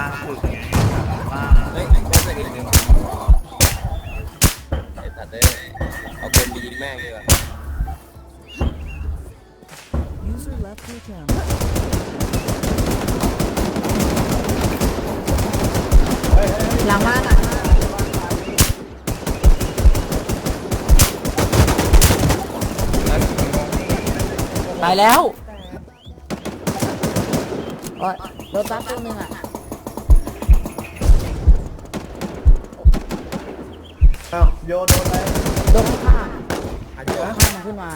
ล่างสุดไงล่าง เฮ้ยแม่งเป็นอีกหนึ่งไอ้สัตว์เอ้ยเอาเกมไปยิงแม่งดีกว่า User left your channel. หลังบ้านอ่ะ ตายแล้ว โอ้ยรถบัสตัวหนึ่งอ่ะ อ้าวโยนโดนอะไรโดนข้างอันๆเดีโดยวนข้างมันขึ้นมา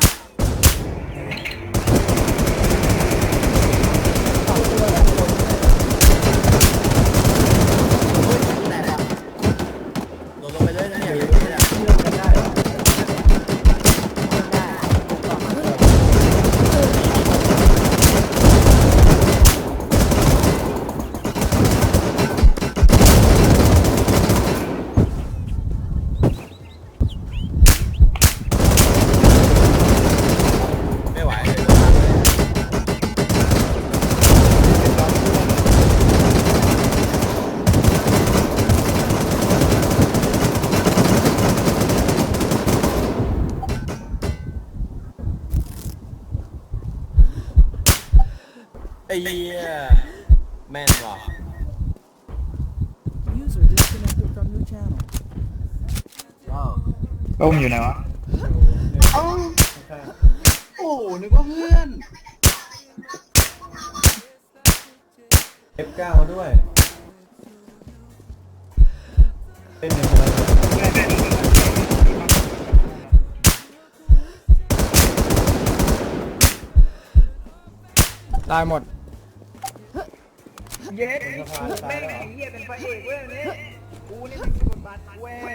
ไอ้เหี้ยแม่นว่ะ User disconnected from your channel. ต้มอยู่ไหนวะอ้าวโอ้นึกว่าเพื่อน F9 มาด้วยเป็นหนึ่งอะไรตายหมด เย้แม่งไอ้เหี้ยเป็นพระเอกเว้ยเนี่ยกูนี่เป็นบทบาทเว้ย